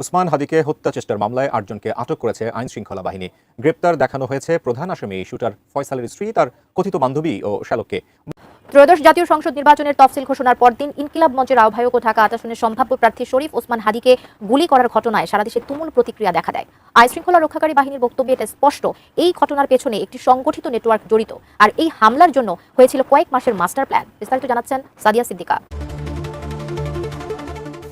উসমান হাদিকে হত্যা চেষ্টার মামলায় আটজনকে আটক করেছে আইন শৃঙ্খলা বাহিনী। গ্রেপ্তার দেখানো হয়েছে প্রধান আসামি শুটার ফয়সালের স্ত্রী, তার কথিত বান্ধবী ও শ্যালককে। ত্রয়োদশ জাতীয় সংসদ নির্বাচনের তফসিল ঘোষণার পরদিন ইনকিলাব মঞ্চের আহ্বায়ক ও ঢাকা আট আসনের সম্ভাব্য প্রার্থী শরীফ ওসমান হাদিকে গুলি করার ঘটনায় সারা দেশে তুমুল প্রতিক্রিয়া দেখা দেয়। আইন শৃঙ্খলা রক্ষাকারী বাহিনীর বক্তব্যে এটা স্পষ্ট, এই ঘটনার পেছনে একটি সংগঠিত নেটওয়ার্ক জড়িত। আর এই হামলার জন্য হয়েছিল কয়েক মাসের মাস্টার প্ল্যান। বিস্তারিত জানাচ্ছেন সাদিয়া সিদ্দিকা।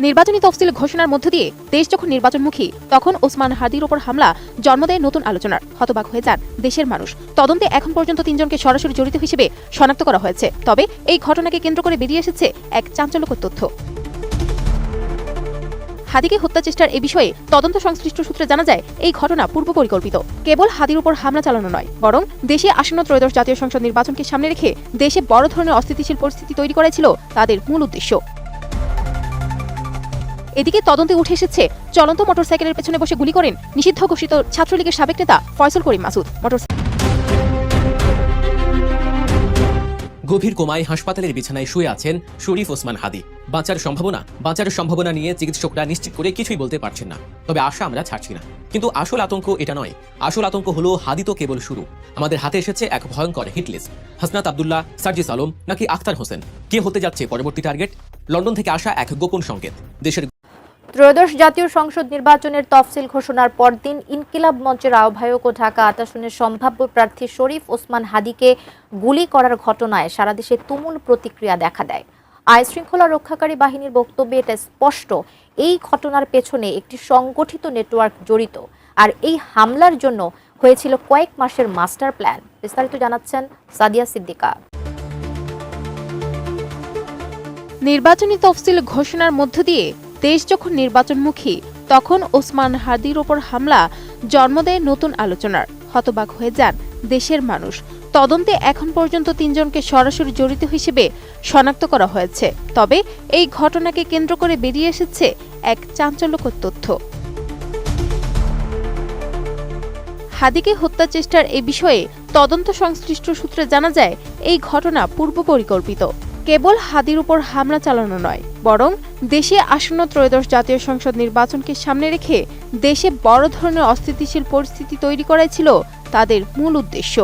নির্বাচনী তফসিল ঘোষণার মধ্য দিয়ে দেশ যখন নির্বাচনমুখী, তখন ওসমান হাদির ওপর হামলা, জন্ম দেয় নতুন আলোচনার। হতবাক হয়ে যান দেশের মানুষ। তদন্তে এখন পর্যন্ত তিনজনকে সরাসরি জড়িত হিসেবে শনাক্ত করা হয়েছে। তবে এই ঘটনাকে কেন্দ্র করে বেরিয়ে এসেছে এক চাঞ্চল্যকর তথ্য। হাদিকে হত্যা চেষ্টার এ বিষয়ে তদন্ত সংশ্লিষ্ট সূত্রে জানা যায়, এই ঘটনা পূর্ব পরিকল্পিত। কেবল হাদির উপর হামলা চালানো নয়, বরং দেশে আসন্ন ত্রয়োদশ জাতীয় সংসদ নির্বাচনকে সামনে রেখে দেশে বড় ধরনের অস্থিতিশীল পরিস্থিতি তৈরি করেছিল তাদের মূল উদ্দেশ্য। এদিকে তদন্তে উঠে এসেছে, চলন্ত মোটরসাইকেলের পেছনে বসে গুলি করেন নিষিদ্ধ ঘোষিত ছাত্রলীগের সাবেক নেতা ফয়সল করিম মাসুদ। গভীর কোমায় হাসপাতালের বিছানায় শুয়ে আছেন শরীফ ওসমান হাদি। বাঁচার সম্ভাবনা বাঁচার সম্ভাবনা নিয়ে চিকিৎসকরা নিশ্চিত করে কিছুই বলতে পারছেন না। তবে আশা আমরা ছাড়ছি না। কিন্তু আসল আতঙ্ক এটা নয়। আসল আতঙ্ক হলো হাদি তো কেবল শুরু। আমাদের হাতে এসেছে এক ভয়ঙ্কর হিটলিস্ট হাসনাত আবদুল্লাহ, সার্জিস আলম নাকি আখতার হোসেন? কে হতে যাচ্ছে পরবর্তী টার্গেট? লন্ডন থেকে আসা এক গোপন সংকেত। দেশের ত্রয়োদশ জাতীয় সংসদ নির্বাচনের তফসিল ঘোষণার পরদিন ইনকিলাব মঞ্চের আহ্বায়ক ও ঢাকা আট আসনের সম্ভাব্য প্রার্থী শরীফ ওসমান হাদিকে গুলি করার ঘটনায় সারা দেশে তুমুল প্রতিক্রিয়া দেখা দেয়। আইন শৃঙ্খলা রক্ষাকারী বাহিনীর বক্তব্যে এটা স্পষ্ট, এই ঘটনার পেছনে একটি সংগঠিত নেটওয়ার্ক জড়িত। আর এই হামলার জন্য হয়েছিল কয়েক মাসের মাস্টার প্ল্যান। বিস্তারিত জানাচ্ছেন সাদিয়া সিদ্দিকা। নির্বাচনী তফসিল ঘোষণার মধ্য দিয়ে দেশ যখন নির্বাচনমুখী, তখন ওসমান হাদির ওপর হামলা জন্ম দেয় নতুন আলোচনার। হতবাক হয়ে যান দেশের মানুষ। তদন্তে এখন পর্যন্ত তিনজনকে সরাসরি জড়িত হিসেবে শনাক্ত করা হয়েছে। তবে এই ঘটনাকে কেন্দ্র করে বেরিয়ে এসেছে এক চাঞ্চল্যকর তথ্য। হাদিকে হত্যা চেষ্টার এ বিষয়ে তদন্ত সংশ্লিষ্ট সূত্রে জানা যায়, এই ঘটনা পূর্ব পরিকল্পিত কেবল হাদির উপর হামলা চালানো নয় বরং দেশে আসন্ন ত্রয়োদশ জাতীয় সংসদ নির্বাচনকে সামনে রেখে দেশে বড় ধরনের অস্থিতিশীল পরিস্থিতি তৈরি করাই ছিল তাদের মূল উদ্দেশ্য।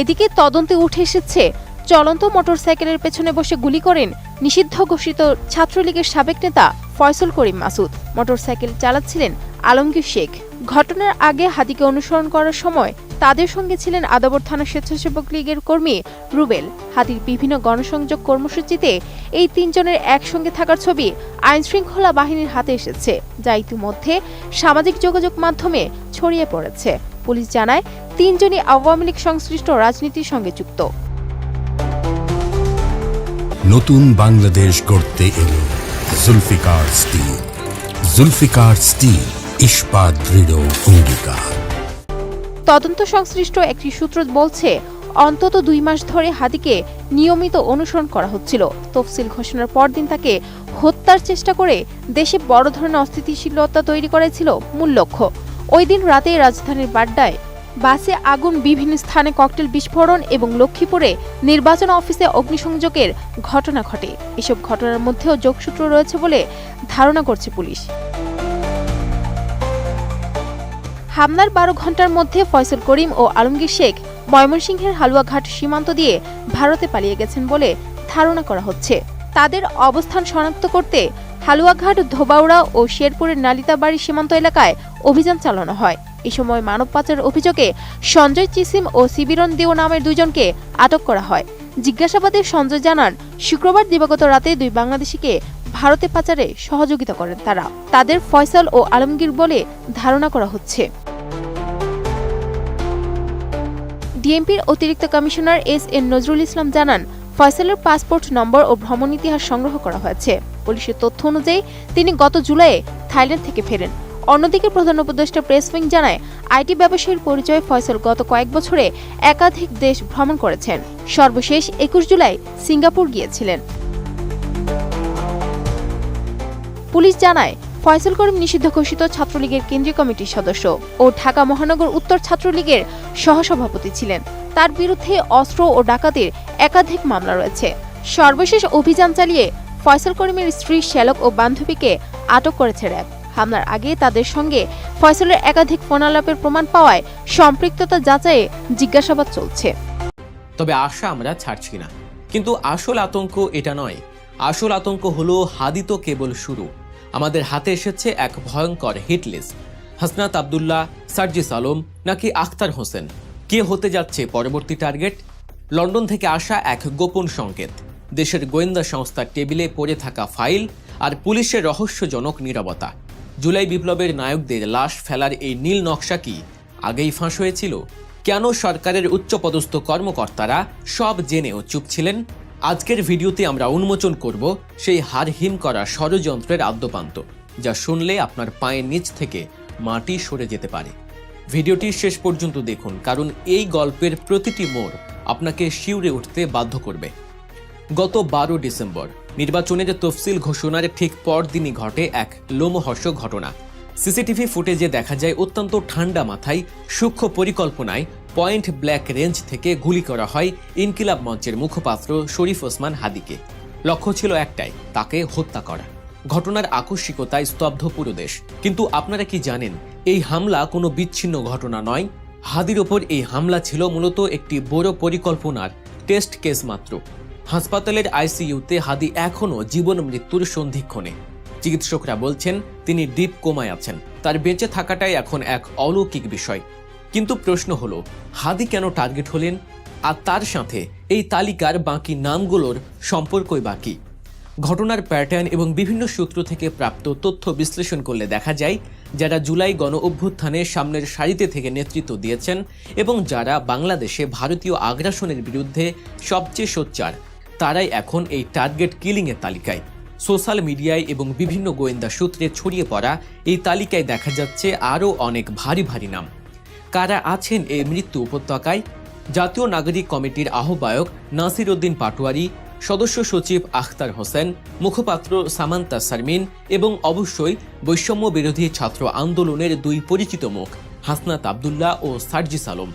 এদিকে তদন্তে উঠে এসেছে, চলন্ত মোটরসাইকেলের পেছনে বসে গুলি করেন নিষিদ্ধ ঘোষিত ছাত্রলীগের সাবেক নেতা ফয়সল করিম মাসুদ। মোটরসাইকেল চালাচ্ছিলেন আলমগীর শেখ। ঘটনার আগে হাদিকে অনুসরণ করার সময় তাদের সঙ্গে ছিলেন আদাবর থানা স্বেচ্ছাসেবক লীগের কর্মী রুবেল। হাতির বিভিন্ন গণসংযোগ কর্মসূচিতে এই তিনজনের একসঙ্গে থাকার ছবি আইনশৃঙ্খলা বাহিনীর হাতে এসেছে, যা ইতিমধ্যে সামাজিক যোগাযোগ মাধ্যমে ছড়িয়ে পড়েছে। পুলিশ জানায়, তিনজনই আওয়ামী লীগ সংশ্লিষ্ট রাজনীতির সঙ্গে যুক্ত। নতুন বাংলাদেশ গড়তে এলো জুলফিকার স্টিল। জুলফিকার স্টিল, ইস্পাত দৃঢ় অঙ্গীকার। তদন্ত সংশ্লিষ্ট একটি সূত্র বলছে, অন্তত দুই মাস ধরে হাদিকে নিয়মিত অনুসরণ করা হচ্ছিল। তফসিল ঘোষণার পরদিন তাকে হত্যার চেষ্টা করে দেশে বড় ধরনের অস্থিতিশীলতা তৈরি করেছিল মূল লক্ষ্য। ওই দিন রাতে রাজধানীর বাড্ডায় বাসে আগুন, বিভিন্ন স্থানে ককটেল বিস্ফোরণ এবং লক্ষ্মীপুরে নির্বাচন অফিসে অগ্নিসংযোগের ঘটনা ঘটে। এসব ঘটনার মধ্যেও যোগসূত্র রয়েছে বলে ধারণা করছে পুলিশ। হামলার বারো ঘণ্টার মধ্যে ফয়সল করিম ও আলমগীর শেখ ময়মনসিংহের হালুয়াঘাট সীমান্ত দিয়ে ভারতে পালিয়ে গেছেন বলে ধারণা করা হচ্ছে। তাদের অবস্থান শনাক্ত করতে হালুয়াঘাট, ধোবাউড়া ও শেরপুরের নালিতাবাড়ি সীমান্ত এলাকায় অভিযান চালানো হয়। এ সময় মানব পাচারের অভিযোগে সঞ্জয় চিসিম ও সিবিরন দেও নামের দুজনকে আটক করা হয়। জিজ্ঞাসাবাদে সঞ্জয় জানান, শুক্রবার দিবাগত রাতে দুই বাংলাদেশিকে ভারতে পাচারে সহযোগিতা করেন তারা। তাদের ফয়সাল ও আলমগীর বলে ধারণা করা হচ্ছে। ডিএমপির অতিরিক্ত commissioner S N Nazrul Islam জানান, ফয়সালের পাসপোর্ট নম্বর ও ভ্রমণ ইতিহাস সংগ্রহ করা হয়েছে। পুলিশের তথ্য অনুযায়ী, তিনি গত জুলাইয়ে থাইল্যান্ড থেকে ফেরেন। অন্যদিকে প্রধান উপদেষ্টা প্রেস উইং জানায়, আইটি ব্যবসায়ীর পরিচয়ে ফয়সল গত কয়েক বছরে একাধিক দেশ ভ্রমণ করেছেন। সর্বশেষ একুশ জুলাই সিঙ্গাপুর গিয়েছিলেন। পুলিশ জানায় ফয়সল করিম নিষিদ্ধ ঘোষিত ছাত্রলীগের কেন্দ্রীয় কমিটির সদস্য ও ঢাকা মহানগর উত্তর ছাত্রলীগের সহসভাপতি ছিলেন। তার বিরুদ্ধে অস্ত্র ও ডাকাতির একাধিক মামলা রয়েছে। সর্বশেষ অভিযান চালিয়ে ফয়সল করিমের স্ত্রী শ্যালক ও বান্ধবীকে আটক করেছে র্যাব। হামলার আগে তাদের সঙ্গে ফয়সলের একাধিক ফোনালাপের প্রমাণ পাওয়ায় সম্পৃক্ততা যাচাইয়ে জিজ্ঞাসাবাদ চলছে। তবে আশা আমরা ছাড়ছি না। কিন্তু আসল আতঙ্ক এটা নয়। আসল আতঙ্ক হলো হাদিত কেবল শুরু। আমাদের হাতে এসেছে এক ভয়ঙ্কর হিট লিস্ট হাসনাত আবদুল্লাহ, সার্জিস আলম নাকি আখতার হোসেন? কে হতে যাচ্ছে পরবর্তী টার্গেট লন্ডন থেকে আসা এক গোপন সংকেত। দেশের গোয়েন্দা সংস্থার টেবিলে পড়ে থাকা ফাইল আর পুলিশের রহস্যজনক নীরবতা। জুলাই বিপ্লবের নায়কদের লাশ ফেলার এই নীল নকশা কি আগেই ফাঁস হয়েছিল? কেন সরকারের উচ্চপদস্থ কর্মকর্তারা সব জেনেও চুপ ছিলেন? আজকের ভিডিওতে আমরা উন্মোচন করব সেই হারহিম করা ষড়যন্ত্রের আদ্যপান্ত, যা শুনলে আপনার পায়ের নিচ থেকে মাটি সরে যেতে পারে। ভিডিওটি শেষ পর্যন্ত দেখুন, কারণ এই গল্পের প্রতিটি মোড় আপনাকে শিউরে উঠতে বাধ্য করবে। গত বারো ডিসেম্বর নির্বাচনের তফসিল ঘোষণার ঠিক পরদিনই ঘটে এক লোমহর্ষক ঘটনা। সিসিটিভি ফুটেজে দেখা যায় অত্যন্ত ঠান্ডা মাথায় সূক্ষ্ম পরিকল্পনায় পয়েন্ট ব্ল্যাক রেঞ্জ থেকে গুলি করা হয় ইনকিলাব মঞ্চের মুখপাত্র শরীফ ওসমান হাদিকে। লক্ষ্য ছিল একটাই, তাকে হত্যা করা। ঘটনার আকস্মিকতায় স্তব্ধ পুরো দেশ। কিন্তু আপনারা কি জানেন, এই হামলা কোনো বিচ্ছিন্ন ঘটনা নয়? হাদির ওপর এই হামলা ছিল মূলত একটি বড় পরিকল্পনার টেস্ট কেস মাত্র। হাসপাতালের আইসিইউতে হাদি এখনও জীবন মৃত্যুর সন্ধিক্ষণে। চিকিৎসকরা বলছেন, তিনি ডিপ কোমায় আছেন। তার বেঁচে থাকাটাই এখন এক অলৌকিক বিষয়। কিন্তু প্রশ্ন হলো, হাদি কেন টার্গেট হলেন? আর তার সাথে এই তালিকার বাকি নামগুলোর সম্পর্কই বাকি ঘটনার প্যাটার্ন এবং বিভিন্ন সূত্র থেকে প্রাপ্ত তথ্য বিশ্লেষণ করলে দেখা যায়, যারা জুলাই গণ অভ্যুত্থানে সামনের সারিতে থেকে নেতৃত্ব দিয়েছেন এবং যারা বাংলাদেশে ভারতীয় আগ্রাসনের বিরুদ্ধে সবচেয়ে সোচ্চার, তারাই এখন এই টার্গেট কিলিংয়ের তালিকায়। সোশ্যাল মিডিয়ায় এবং বিভিন্ন গোয়েন্দা সূত্রে ছড়িয়ে পড়া এই তালিকায় দেখা যাচ্ছে আরও অনেক ভারী ভারী নাম। কারা আছেন এই মৃত্যু উপত্যকায়? জাতীয় নাগরিক কমিটির আহ্বায়ক নাসির উদ্দিন পাটোয়ারি, সদস্য সচিব আখতার হোসেন, মুখপাত্র সামান্তা সারমিন এবং অবশ্যই বৈষম্য বিরোধী ছাত্র আন্দোলনের দুই পরিচিত মুখ, হাসনাত আবদুল্লাহ ও সার্জিস আলম।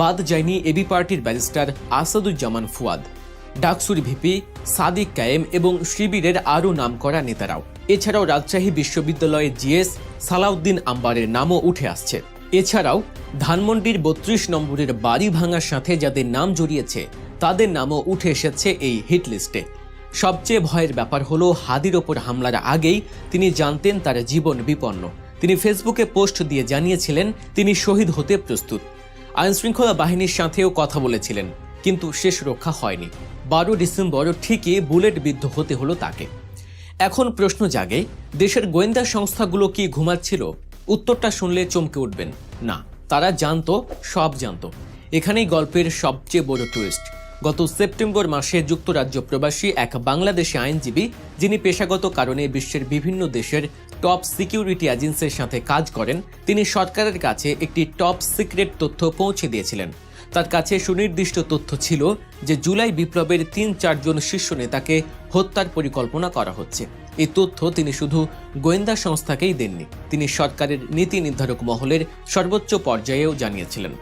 বাদ যায়নি এবি পার্টির ব্যারিস্টার আসাদুজ্জামান ফুয়াদ। ডাকসুর ভিপি সাদিক কায়েম এবং শিবিরের আরও নামকরা নেতারাও। এছাড়াও রাজশাহী বিশ্ববিদ্যালয়ের জিএস সালাউদ্দিন আম্বারের নামও উঠে আসছে। এছাড়াও, ধানমন্ডির বত্রিশ নম্বরের বাড়ি ভাঙার সাথে যাদের নাম জড়িয়েছে, তাদের নামও উঠে এসেছে এই হিট লিস্টে। সবচেয়ে ভয়ের ব্যাপার হলো, হাদির ওপর হামলার আগেই তিনি জানতেন তার জীবন বিপন্ন। তিনি ফেসবুকে পোস্ট দিয়ে জানিয়েছিলেন, তিনি শহীদ হতে প্রস্তুত। আইনশৃঙ্খলা বাহিনীর সাথেও কথা বলেছিলেন, কিন্তু শেষ রক্ষা হয়নি। বারো ডিসেম্বর ঠিকই বুলেট বিদ্ধ হতে হলো তাকে। এখন প্রশ্ন জাগে, দেশের গোয়েন্দা সংস্থাগুলো কি ঘুমাচ্ছিল? উত্তরটা শুনলে চমকে উঠবেন। না, তারা জানতো, সব জানতো। এখানেই গল্পের সবচেয়ে বড় টুইস্ট গত সেপ্টেম্বর মাসে যুক্তরাজ্য প্রবাসী এক বাংলাদেশি আইনজীবী, যিনি পেশাগত কারণে বিশ্বের বিভিন্ন দেশের টপ সিকিউরিটি এজেন্সির সাথে কাজ করেন, তিনি সরকারের কাছে একটি টপ সিক্রেট তথ্য পৌঁছে দিয়েছিলেন। তার কাছে সুনির্দিষ্ট তথ্য ছিল যে জুলাই বিপ্লবের তিন চারজন শীর্ষ নেতাকে হত্যার পরিকল্পনা করা হচ্ছে। এই তথ্য তিনি শুধু গোয়েন্দা সংস্থাকেই দেননি, তিনি সরকারের নীতি নির্ধারক মহলের সর্বোচ্চ পর্যায়েও জানিয়েছিলেন।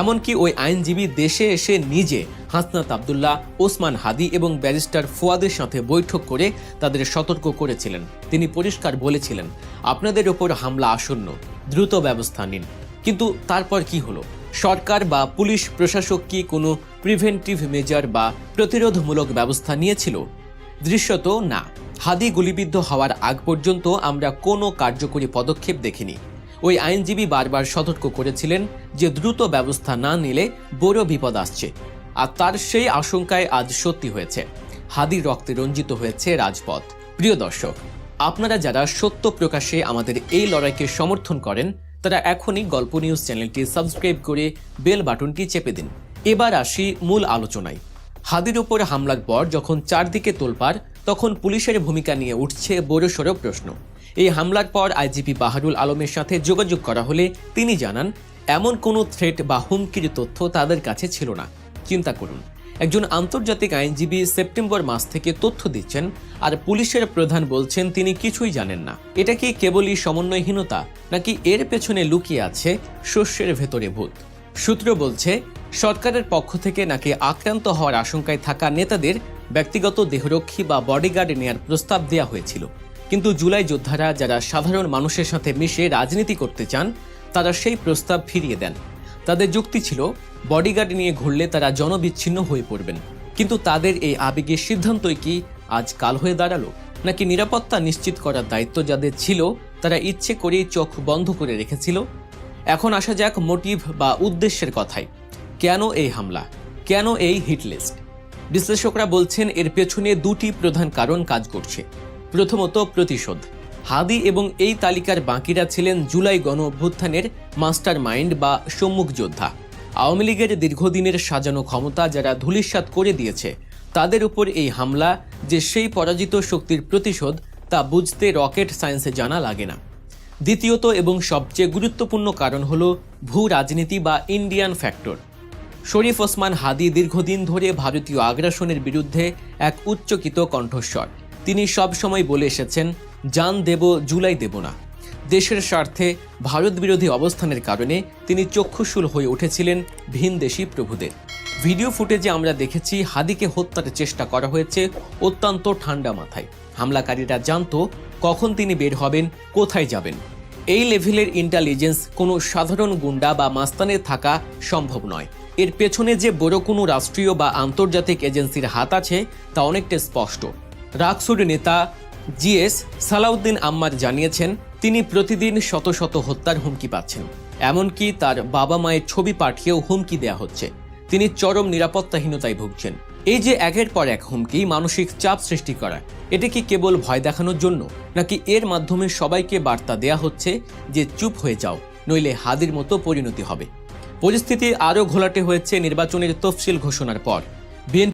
এমনকি ওই আইনজীবী দেশে এসে নিজে হাসনাত আবদুল্লাহ, ওসমান হাদি এবং ব্যারিস্টার ফুয়াদের সাথে বৈঠক করে তাদের সতর্ক করেছিলেন। তিনি পরিষ্কার বলেছিলেন, আপনাদের ওপর হামলা আসন্ন, দ্রুত ব্যবস্থা নিন। কিন্তু তারপর কি হলো? সরকার বা পুলিশ প্রশাসক কি কোনো প্রিভেন্টিভ মেজার বা প্রতিরোধমূলক ব্যবস্থা নিয়েছিল? দৃশ্যত না। হাদি গুলিবিদ্ধ হওয়ার আগ পর্যন্ত আমরা কোনো কার্যকরী পদক্ষেপ দেখিনি। ওই আইনজীবী বারবার সতর্ক করেছিলেন যে দ্রুত ব্যবস্থা না নিলে বড় বিপদ আসছে। আর তার সেই আশঙ্কায় আজ সত্যি হয়েছে। হাদির রক্তে রঞ্জিত হয়েছে রাজপথ। প্রিয় দর্শক, আপনারা যারা সত্য প্রকাশে আমাদের এই লড়াইকে সমর্থন করেন তারা এখনই গল্প নিউজ চ্যানেলটি সাবস্ক্রাইব করে বেল বাটনটি চেপে দিন। এবার আসি মূল আলোচনায়। হাদির ওপর হামলার পর যখন চারদিকে তোলপাড়, তখন পুলিশের ভূমিকা নিয়ে উঠছে বড়সড় প্রশ্ন। এই হামলার পর আইজিপি বাহারুল আলমের সাথে যোগাযোগ করা হলে তিনি জানান, এমন কোনো থ্রেট বা হুমকির তথ্য তাদের কাছে ছিল না। চিন্তা করুন। একজন আন্তর্জাতিক আইনজীবী সেপ্টেম্বর মাস থেকে তথ্য দিচ্ছেন, আর পুলিশের প্রধান বলছেন তিনি কিছুই জানেন না। এটা কি কেবলই সমন্বয়হীনতা, নাকি এর পেছনে লুকিয়ে আছে শস্যের ভেতরে ভূত? সূত্র বলছে, সরকারের পক্ষ থেকে নাকি আক্রান্ত হওয়ার আশঙ্কায় থাকা নেতাদের ব্যক্তিগত দেহরক্ষী বা বডিগার্ড নেয়ার প্রস্তাব দেওয়া হয়েছিল। কিন্তু জুলাই যোদ্ধারা যারা সাধারণ মানুষের সাথে মিশে রাজনীতি করতে চান, তারা সেই প্রস্তাব ফিরিয়ে দেন। তাদের যুক্তি ছিল বডিগার্ড নিয়ে ঘুরলে তারা জনবিচ্ছিন্ন হয়ে পড়বেন। কিন্তু তাদের এই আবেগের সিদ্ধান্তই কি আজ কাল হয়ে দাঁড়াল? নাকি নিরাপত্তা নিশ্চিত করার দায়িত্ব যাদের ছিল, তারা ইচ্ছে করেই চোখ বন্ধ করে রেখেছিল? এখন আসা যাক মোটিভ বা উদ্দেশ্যের কথায়। কেন এই হামলা? কেন এই হিটলিস্ট? বিশ্লেষকরা বলছেন এর পেছনে দুটি প্রধান কারণ কাজ করছে। প্রথমত প্রতিশোধ। হাদি এবং এই তালিকার বাকিরা ছিলেন জুলাই গণ অভ্যুত্থানের মাস্টার মাইন্ড বা সম্মুখ যোদ্ধা আওয়ামী লীগের দীর্ঘদিনের সাজানো ক্ষমতা যারা ধূলিসাৎ করে দিয়েছে, তাদের উপর এই হামলা যে সেই পরাজিত শক্তির প্রতিশোধ, তা বুঝতে রকেট সায়েন্সে জানা লাগে না। দ্বিতীয়ত এবং সবচেয়ে গুরুত্বপূর্ণ কারণ হল ভূ রাজনীতি বা ইন্ডিয়ান ফ্যাক্টর। শরীফ ওসমান হাদি দীর্ঘদিন ধরে ভারতীয় আগ্রাসনের বিরুদ্ধে এক উচ্চকিত কণ্ঠস্বর। তিনি সবসময় বলে এসেছেন, জান দেব, জুলাই দেব না। দেশের স্বার্থে ভারত বিরোধী অবস্থানের কারণে তিনি চক্ষুশূল হয়ে উঠেছিলেন ভিনদেশি প্রভুদের। ভিডিও ফুটেজে আমরা দেখেছি হাদিকে হত্যার চেষ্টা করা হয়েছে অত্যন্ত ঠান্ডা মাথায়। হামলাকারীরা জানতো কখন তিনি বের হবেন, কোথায় যাবেন। এই লেভেলের ইন্টেলিজেন্স কোনো সাধারণ গুন্ডা বা মাস্তানের থাকা সম্ভব নয়। এর পেছনে যে বড় কোনো রাষ্ট্রীয় বা আন্তর্জাতিক এজেন্সির হাত আছে, তা অনেকটা স্পষ্ট। রাকসুর নেতা জিএস সালাউদ্দিন আম্মার জানিয়েছেন তিনি প্রতিদিন শত শত হত্যার হুমকি পাচ্ছেন। এমনকি তার বাবা মায়ের ছবি পাঠিয়েও হুমকি দেয়া হচ্ছে। তিনি চরম নিরাপত্তাহীনতায় ভুগছেন। এই যে একের পর এক হুমকি মানসিক চাপ সৃষ্টি করা এটা কি কেবল ভয় দেখানোর জন্য, নাকি এর মাধ্যমে সবাইকে বার্তা দেয়া হচ্ছে যে চুপ হয়ে যাও, নইলে হাদির মতো পরিণতি হবে? পরিস্থিতি আরও ঘোলাটে হয়েছে নির্বাচনের তফসিল ঘোষণার পর। বিএনপি